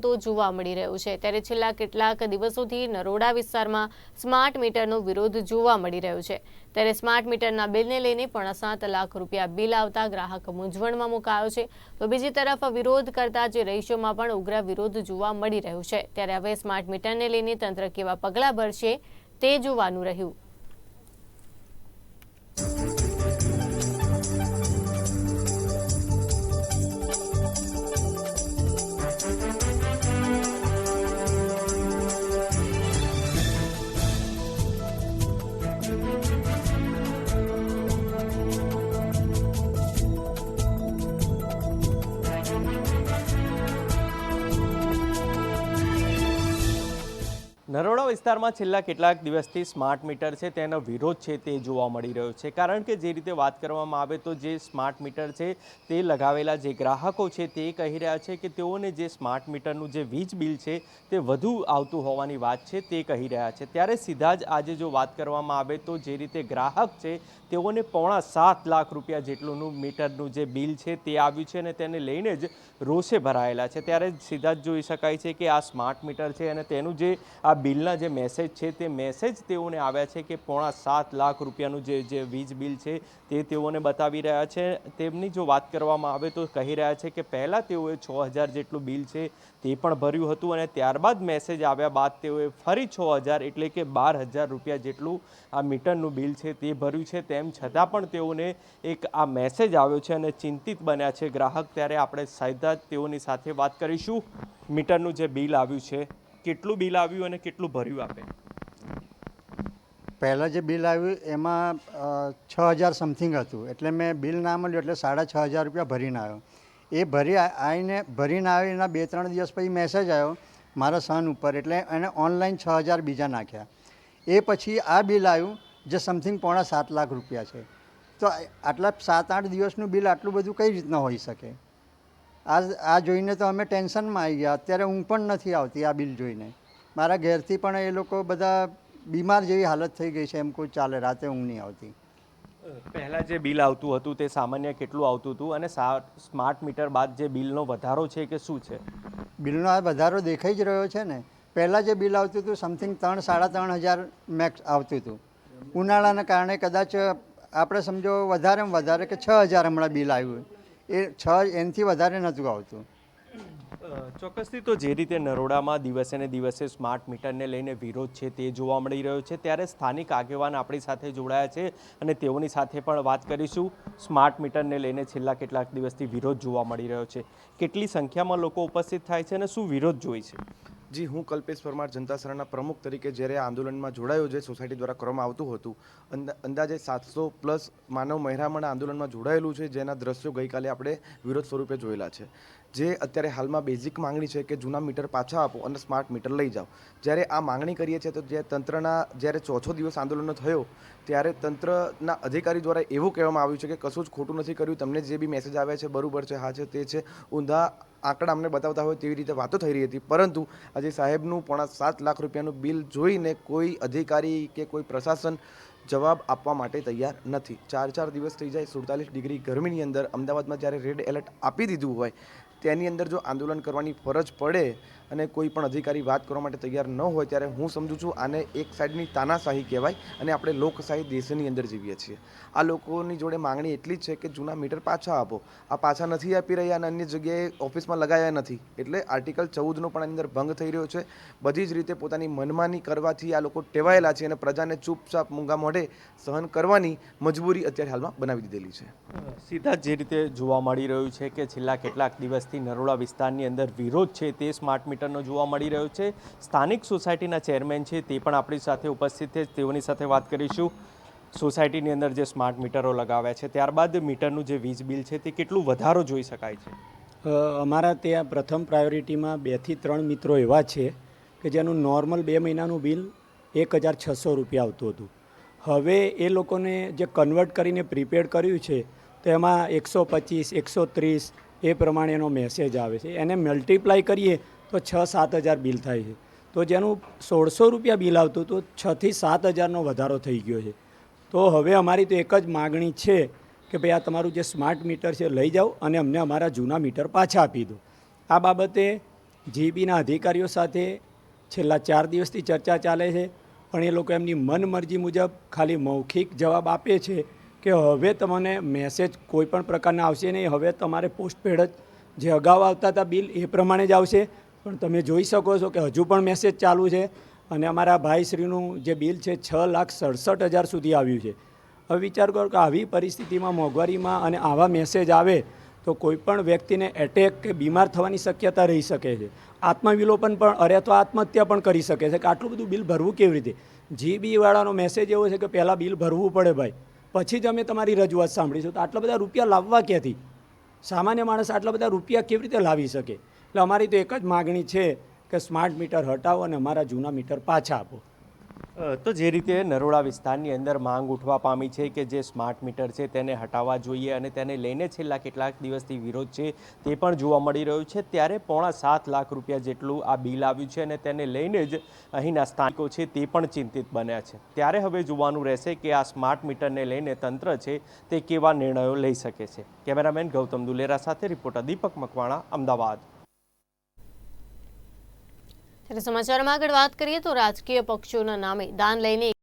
તો જોવા મળી રહ્યું છે. ત્યારે છેલ્લા કેટલાક દિવસોથી નરોડા વિસ્તારમાં સ્માર્ટ મીટરનો વિરોધ જોવા મળી રહ્યો છે. ત્યારે સ્માર્ટ મીટરના બિલને લઈને પણ સાત લાખ રૂપિયા બિલ આવતા ગ્રાહક મૂંઝવણમાં મુકાયો છે. તો બીજી તરફ વિરોધ કરતા જે રહીશોમાં પણ ઉગ્ર વિરોધ જોવા મળી રહ્યો છે. ત્યારે હવે સ્માર્ટ મીટરને લઈને તંત્ર કેવા પગલાં ભરશે તે જોવાનું રહ્યું. નરોડા વિસ્તારમાં છેલ્લા કેટલાક દિવસથી સ્માર્ટ મીટર છે, તેનો વિરોધ છે તે જોવા મળી રહ્યો છે. કારણ કે જે રીતે વાત કરવામાં આવે તો જે સ્માર્ટ મીટર છે તે લગાવેલા જે ગ્રાહકો છે તે કહી રહ્યા છે કે તેઓને જે સ્માર્ટ મીટરનું જે વીજ બિલ છે તે વધુ આવતું હોવાની વાત છે તે કહી રહ્યા છે. ત્યારે સીધા જ આજે જો વાત કરવામાં આવે તો જે રીતે ગ્રાહક છે તેઓને પોણા સાત લાખ રૂપિયા જેટલુંનું મીટરનું જે બિલ છે તે આવ્યું છે અને તેને લઈને જ રોષે ભરાયેલા છે. ત્યારે સીધા જ જોઈ શકાય છે કે આ સ્માર્ટ મીટર છે અને તેનું જે આ બિલના જે મેસેજ છે તે મેસેજ તેઓને આવ્યા છે કે પોણા સાત લાખ રૂપિયાનું જે જે વીજ બિલ છે તે તેઓને બતાવી રહ્યા છે. તેમની જો વાત કરવામાં આવે તો કહી રહ્યા છે કે પહેલાં તેઓએ છ હજાર જેટલું બિલ છે તે પણ ભર્યું હતું અને ત્યારબાદ મેસેજ આવ્યા બાદ તેઓએ ફરી છ હજાર એટલે કે બાર હજાર રૂપિયા જેટલું આ મીટરનું બિલ છે તે ભર્યું છે. તેમ છતાં પણ તેઓને એક આ મેસેજ આવ્યો છે અને ચિંતિત બન્યા છે ગ્રાહક. ત્યારે આપણે સીધા તેઓની સાથે વાત કરીશું. મીટરનું જે બિલ આવ્યું છે કેટલું બિલ આવ્યું અને કેટલું ભર્યું આપે? પહેલાં જે બિલ આવ્યું એમાં છ હજાર સમથિંગ હતું. એટલે મેં બિલ ના મળ્યું, એટલે સાડા છ હજાર રૂપિયા ભરીને આવ્યો. એ ભરી આવીને ભરીને આવીને બે ત્રણ દિવસ પછી મેસેજ આવ્યો મારા સન ઉપર. એટલે એને ઓનલાઈન છ હજાર બીજા નાખ્યા. એ પછી આ બિલ આવ્યું, જે સમથિંગ પોણા સાત લાખ રૂપિયા છે. તો આટલા સાત આઠ દિવસનું બિલ આટલું બધું કઈ રીતના હોઈ શકે? આ આ જોઈને તો અમે ટેન્શનમાં આવી ગયા. અત્યારે ઊંઘ પણ નથી આવતી આ બિલ જોઈને. મારા ઘેરથી પણ એ લોકો બધા બીમાર જેવી હાલત થઈ ગઈ છે એમ કોઈ ચાલે રાતે ઊંઘ નહીં આવતી. પહેલાં જે બિલ આવતું હતું તે સામાન્ય કેટલું આવતું હતું? અને સ્માર્ટ મીટર બાદ જે બિલનો વધારો છે કે શું છે? બિલનો આ વધારો દેખાઈ જ રહ્યો છે ને. પહેલાં જે બિલ આવતું હતું સમથિંગ ત્રણ સાડા ત્રણ હજાર મેક્સ આવતું હતું. ઉનાળાના કારણે કદાચ આપણે સમજો વધારેમાં વધારે કે છ હજાર હમણાં બિલ આવ્યું. એ છ એનથી વધારે નહોતું આવતું. ચોક્કસથી તો જે રીતે નરોડામાં દિવસે ને દિવસે સ્માર્ટ મીટરને લઈને વિરોધ છે તે જોવા મળી રહ્યો છે. ત્યારે સ્થાનિક આગેવાન આપણી સાથે જોડાયા છે અને તેઓની સાથે પણ વાત કરીશું. સ્માર્ટ મીટરને લઈને છેલ્લા કેટલાક દિવસથી વિરોધ જોવા મળી રહ્યો છે. કેટલી સંખ્યામાં લોકો ઉપસ્થિત થાય છે અને શું વિરોધ જોઈ છે? જી, હું કલ્પેશ પરમાર જનતા સરાના પ્રમુખ તરીકે જ્યારે આ આંદોલનમાં જોડાયો જે સોસાયટી દ્વારા કરવામાં આવતું હતું, અંદા- અંદાજે સાતસો પ્લસ માનવ મહેરામણ આંદોલનમાં જોડાયેલું છે, જેના દ્રશ્યો ગઈકાલે આપણે વિરોધ સ્વરૂપે જોયેલા છે. જે અત્યારે હાલમાં બેઝિક માંગણી છે કે જૂના મીટર પાછા આપો અને સ્માર્ટ મીટર લઈ જાઓ. જ્યારે આ માંગણી કરીએ છીએ તો જે તંત્રના જ્યારે ચોથો દિવસ આંદોલનનો થયો ત્યારે તંત્રના અધિકારી દ્વારા એવું કહેવામાં આવ્યું છે કે કશું જ ખોટું નથી કર્યું. તમને જે બી મેસેજ આવ્યા છે, બરાબર છે, હા છે, તે છે, ઊંધા આંકડા અમને બતાવતા હોય તેવી રીતે વાતો થઈ રહી હતી. પરંતુ આજે સાહેબનું પોણા સાત લાખ રૂપિયાનું બિલ જોઈને કોઈ અધિકારી કે કોઈ પ્રશાસન જવાબ આપવા માટે તૈયાર નથી. ચાર ચાર દિવસ થઈ જાય, સુડતાલીસ ડિગ્રી ગરમીની અંદર અમદાવાદમાં જ્યારે રેડ એલર્ટ આપી દીધું હોય, તેની અંદર જો આંદોલન કરવાની ફરજ પડે અને કોઈ પણ અધિકારી વાત કરવા માટે તૈયાર ન હોય ત્યારે હું સમજું છું આને એક સાઈડની તાનાશાહી કહેવાય અને આપણે લોકશાહી દેશની અંદર જીવીએ છીએ. આ લોકોની જોડે માંગણી એટલી જ છે કે જૂના મીટર પાછા આપો. આ પાછા નથી આપી રહ્યા અને અન્ય જગ્યાએ ઓફિસમાં લગાવ્યા નથી. એટલે આર્ટિકલ ચૌદનો પણ અંદર ભંગ થઈ રહ્યો છે. બધી જ રીતે પોતાની મનમાની કરવાથી આ લોકો ટેવાયેલા છે અને પ્રજાને ચૂપચાપ મૂંગા મોઢે સહન કરવાની મજબૂરી અત્યારે હાલમાં બનાવી દીધેલી છે. સીધા જે રીતે જોવા મળી રહ્યું છે કે છેલ્લા કેટલાક દિવસથી નરોડા વિસ્તારની અંદર વિરોધ છે તે સ્માર્ટ મીટરનો જોવા મળી રહ્યો છે. સ્થાનિક સોસાયટીના ચેરમેન છે તે પણ આપણી સાથે ઉપસ્થિત છે. તેઓની સાથે વાત કરીશું. સોસાયટીની અંદર જે સ્માર્ટ મીટરો લગાવ્યા છે, ત્યારબાદ મીટરનું જે વીજ બિલ છે તે કેટલું વધારો જોઈ શકાય છે? અમારા ત્યાં પ્રથમ પ્રાયોરિટીમાં બેથી ત્રણ મિત્રો એવા છે કે જેનું નોર્મલ બે મહિનાનું બિલ એક હજાર છસો રૂપિયા આવતું હતું. હવે એ લોકોને જે કન્વર્ટ કરીને પ્રીપેડ કર્યું છે, તો એમાં એકસો પચીસ, એકસો ત્રીસ એ પ્રમાણે એનો મેસેજ આવે છે. એને મલ્ટીપ્લાય કરીએ તો છ સાત હજાર બિલ થાય છે. તો જેનું સોળસો રૂપિયા બિલ આવતું હતું છથી સાત હજારનો વધારો થઈ ગયો છે. તો હવે અમારી તો એક જ માગણી છે કે ભાઈ આ તમારું જે સ્માર્ટ મીટર છે, લઈ જાઓ અને અમને અમારા જૂના મીટર પાછા આપી દો. આ બાબતે જીબીના અધિકારીઓ સાથે છેલ્લા ચાર દિવસથી ચર્ચા ચાલે છે પણ એ લોકો એમની મનમરજી મુજબ ખાલી મૌખિક જવાબ આપે છે કે હવે તમને મેસેજ કોઈ પણ પ્રકારના આવશે નહીં. હવે તમારે પોસ્ટપેડ જ જે અગાઉ આવતા હતા બિલ એ પ્રમાણે જ આવશે. પણ તમે જોઈ શકો છો કે હજુ પણ મેસેજ ચાલુ છે અને અમારા ભાઈશ્રીનું જે બિલ છે છ લાખ સડસઠ હજાર સુધી આવ્યું છે. હવે વિચાર કરો કે આવી પરિસ્થિતિમાં મોંઘવારીમાં અને આવા મેસેજ આવે તો કોઈ પણ વ્યક્તિને એટેક કે બીમાર થવાની શક્યતા રહી શકે છે. આત્મવિલોપન પણ, અરે અથવા આત્મહત્યા પણ કરી શકે છે કે આટલું બધું બિલ ભરવું કેવી રીતે? જીબીવાળાનો મેસેજ એવો છે કે પહેલાં બિલ ભરવું પડે ભાઈ, પછી જ અમે તમારી રજૂઆત સાંભળીશું. તો આટલા બધા રૂપિયા લાવવા ક્યાંથી? સામાન્ય માણસ આટલા બધા રૂપિયા કેવી રીતે લાવી શકે? એટલે અમારી તો એક જ માગણી છે કે સ્માર્ટ મીટર હટાવો અને અમારા જૂના મીટર પાછા આપો. તો જે રીતે નરોડા વિસ્તારની અંદર માંગ ઉઠવા પામી છે કે જે સ્માર્ટ મીટર છે તેને હટાવવા જોઈએ અને તેને લઈને છેલ્લા કેટલાક દિવસથી વિરોધ છે તે પણ જોવા મળી રહ્યું છે. ત્યારે પોણા સાત લાખ રૂપિયા જેટલું આ બિલ આવ્યું છે અને તેને લઈને જ અહીંના સ્થાનિકો છે તે પણ ચિંતિત બન્યા છે. ત્યારે હવે જોવાનું રહેશે કે આ સ્માર્ટ મીટરને લઈને તંત્ર છે તે કેવા નિર્ણયો લઈ શકે છે. કેમેરામેન ગૌતમ દુલેરા સાથે રિપોર્ટર દીપક મકવાણા, અમદાવાદ. ત્યારે સમાચારમાં આગળ વાત કરીએ તો રાજકીય પક્ષોના નામે દાન લઈને